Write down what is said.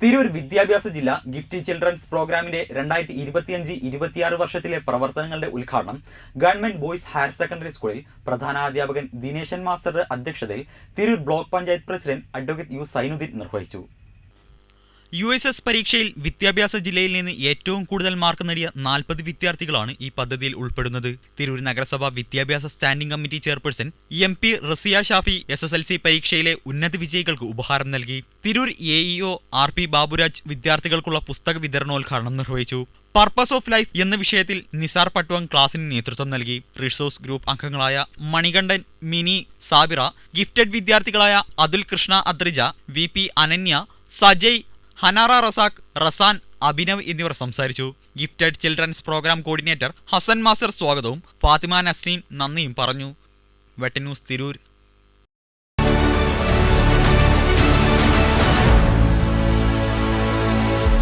Tirur വിദ്യാഭ്യാസ ജില്ല gift children's പ്രോഗ്രാമിന്റെ രണ്ടായിരത്തി ഇരുപത്തിയഞ്ച് ഇരുപത്തിയാറ് വർഷത്തിലെ പ്രവർത്തനങ്ങളുടെ ഉദ്ഘാടനം ഗവൺമെന്റ് ബോയ്സ് ഹയർ സെക്കൻഡറി സ്കൂളിൽ പ്രധാനാധ്യാപകൻ ദിനേശൻ മാസ്റ്ററുടെ അധ്യക്ഷതയിൽ Tirur block panchayat president advocate U Zainudheen നിർവഹിച്ചു. യു എസ് എസ് പരീക്ഷയിൽ വിദ്യാഭ്യാസ ജില്ലയിൽ നിന്ന് ഏറ്റവും കൂടുതൽ മാർക്ക് നേടിയ നാൽപ്പത് വിദ്യാർത്ഥികളാണ് ഈ പദ്ധതിയിൽ ഉൾപ്പെടുന്നത്. തിരൂർ നഗരസഭ വിദ്യാഭ്യാസ standing committee chairperson M P Rasiya Shafi S S L C പരീക്ഷയിലെ ഉന്നത വിജയികൾക്ക് ഉപഹാരം നൽകി. Tirur A E O R P Baburaj വിദ്യാർത്ഥികൾക്കുള്ള പുസ്തക വിതരണോദ്ഘാടനം നിർവഹിച്ചു. പർപ്പസ് ഓഫ് ലൈഫ് എന്ന വിഷയത്തിൽ നിസാർ പട്ടുവാങ് ക്ലാസിന് നേതൃത്വം നൽകി. റിസോഴ്സ് ഗ്രൂപ്പ് അംഗങ്ങളായ മണികണ്ഠൻ മിനി സാബിറ ഗിഫ്റ്റഡ് വിദ്യാർത്ഥികളായ അതുൽ കൃഷ്ണ അദ്രിജ വി പി അനന്യ സജയ് ഹനാറ റസാഖ് റസാൻ അഭിനവ് എന്നിവർ സംസാരിച്ചു. Gifted children's programme coordinator Hasan master സ്വാഗതവും ഫാത്തിമ നസ്രീൻ നന്ദിയും പറഞ്ഞു. വെട്ടന്യൂസ് തിരൂർ.